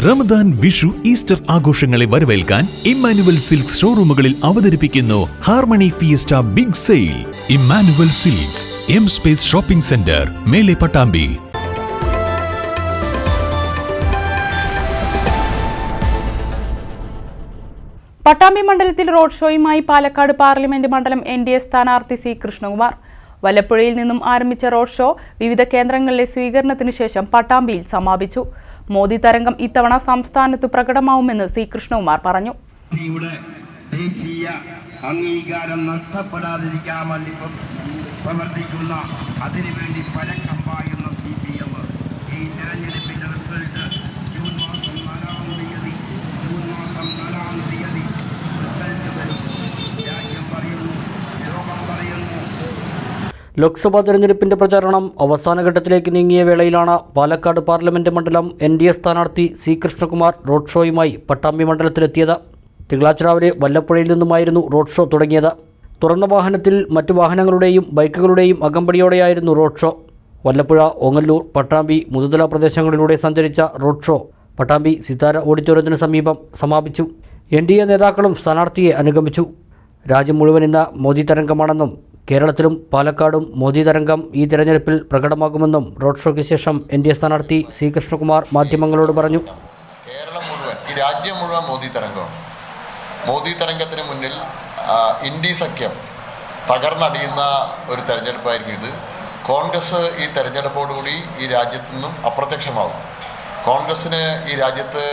Ramadan Vishu Easter ആഘോഷങ്ങളെ വരവേൽക്കാൻ Emmanuel silks ഷോറൂമുകളിൽ അവതരിപ്പിക്കുന്നു harmony fiesta big sale. Emmanuel silks M space shopping centre മേലെ പട്ടാമ്പി. പട്ടാമ്പി മണ്ഡലത്തിൽ റോഡ് ഷോയുമായി പാലക്കാട് പാർലമെന്റ് മണ്ഡലം എൻ ഡി എ സ്ഥാനാർത്ഥി സി കൃഷ്ണകുമാർ. വല്ലപ്പുഴയിൽ നിന്നും ആരംഭിച്ച റോഡ് ഷോ വിവിധ കേന്ദ്രങ്ങളിലെ സ്വീകരണത്തിനു ശേഷം പട്ടാമ്പിയിൽ സമാപിച്ചു. മോദി തരംഗം ഇത്തവണ സംസ്ഥാനത്ത് പ്രകടമാവുമെന്ന് സി കൃഷ്ണകുമാർ പറഞ്ഞു. ദേശീയ അംഗീകാരം നഷ്ടപ്പെടാതിരിക്കാൻ വേണ്ടി പ്രവർത്തിക്കുന്ന അതിനുവേണ്ടി പരക്കം പായുന്ന സി പി എം. ഈ തെരഞ്ഞെടുപ്പിന്റെ റിസൾട്ട് ലോക്സഭാ തെരഞ്ഞെടുപ്പിന്റെ പ്രചാരണം അവസാന ഘട്ടത്തിലേക്ക് നീങ്ങിയ വേളയിലാണ് പാലക്കാട് പാർലമെന്റ് മണ്ഡലം എൻ ഡി എ സ്ഥാനാർത്ഥി സി കൃഷ്ണകുമാർ റോഡ് ഷോയുമായി പട്ടാമ്പി മണ്ഡലത്തിലെത്തിയത്. തിങ്കളാഴ്ച രാവിലെ വല്ലപ്പുഴയിൽ നിന്നുമായിരുന്നു റോഡ് ഷോ തുടങ്ങിയത്. തുറന്ന വാഹനത്തിൽ മറ്റു വാഹനങ്ങളുടെയും ബൈക്കുകളുടെയും അകമ്പടിയോടെയായിരുന്നു റോഡ് ഷോ. വല്ലപ്പുഴ ഓങ്ങല്ലൂർ പട്ടാമ്പി മുതുതല പ്രദേശങ്ങളിലൂടെ സഞ്ചരിച്ച റോഡ് ഷോ പട്ടാമ്പി സിതാര ഓഡിറ്റോറിയത്തിന് സമീപം സമാപിച്ചു. എൻ ഡി എ നേതാക്കളും സ്ഥാനാർത്ഥിയെ അനുഗമിച്ചു. രാജ്യം മുഴുവൻ ഇന്ന് മോദി തരംഗമാണെന്നും കേരളത്തിലും പാലക്കാടും മോദി തരംഗം ഈ തെരഞ്ഞെടുപ്പിൽ പ്രകടമാകുമെന്നും റോഡ് ഷോയ്ക്ക് ശേഷം എൻ ഡി എ സ്ഥാനാർത്ഥി സി കൃഷ്ണകുമാർ മാധ്യമങ്ങളോട് പറഞ്ഞു. കേരളം മുഴുവൻ ഈ രാജ്യം മുഴുവൻ മോദി തരംഗമാണ്. മോദി തരംഗത്തിന് മുന്നിൽ ഇൻഡി സഖ്യം തകർന്നടിയുന്ന ഒരു തെരഞ്ഞെടുപ്പായിരിക്കും ഇത്. കോൺഗ്രസ് ഈ തെരഞ്ഞെടുപ്പോടുകൂടി ഈ രാജ്യത്തു നിന്നും അപ്രത്യക്ഷമാകും കോൺഗ്രസ്സിന് ഈ രാജ്യത്ത്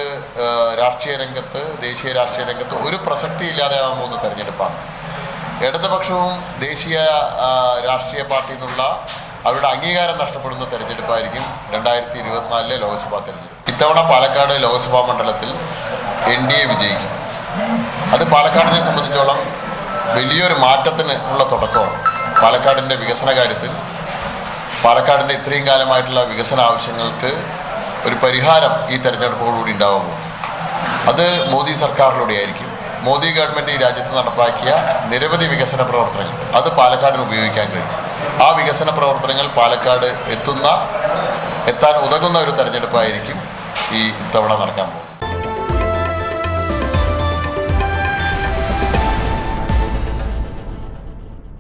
രാഷ്ട്രീയ രംഗത്ത് ദേശീയ രാഷ്ട്രീയ രംഗത്ത് ഒരു പ്രസക്തി ഇല്ലാതെയാവാൻ പോകുന്ന തെരഞ്ഞെടുപ്പാണ്. ഇടതുപക്ഷവും ദേശീയ രാഷ്ട്രീയ പാർട്ടിയിൽ നിന്നുള്ള അവരുടെ അംഗീകാരം നഷ്ടപ്പെടുന്ന തെരഞ്ഞെടുപ്പായിരിക്കും രണ്ടായിരത്തി ഇരുപത്തിനാലിലെ ലോക്സഭാ തെരഞ്ഞെടുപ്പ്. ഇത്തവണ പാലക്കാട് ലോക്സഭാ മണ്ഡലത്തിൽ എൻ ഡി എ വിജയിക്കും. അത് പാലക്കാടിനെ സംബന്ധിച്ചോളം വലിയൊരു മാറ്റത്തിന് ഉള്ള തുടക്കമാണ്. പാലക്കാടിന്റെ വികസന കാര്യത്തിൽ പാലക്കാടിന്റെ ഇത്രയും കാലമായിട്ടുള്ള വികസന ആവശ്യങ്ങൾക്ക് ഒരു പരിഹാരം ഈ തെരഞ്ഞെടുപ്പോടുകൂടി ഉണ്ടാവുമ്പോൾ അത് മോദി സർക്കാരിലൂടെ ആയിരിക്കും മോദി ഗവൺമെന്റ് ഈ രാജ്യത്ത് നടപ്പാക്കിയ നിരവധി വികസന പ്രവർത്തനങ്ങൾ. അത് പാലക്കാടിന് ഉപയോഗിക്കാൻ കഴിയും. ആ വികസന പ്രവർത്തനങ്ങൾ പാലക്കാട് എത്തുന്ന എത്താൻ ഉതകുന്ന ഒരു തെരഞ്ഞെടുപ്പായിരിക്കും ഈ ഇത്തവണ നടക്കാൻ പോകുന്നത്.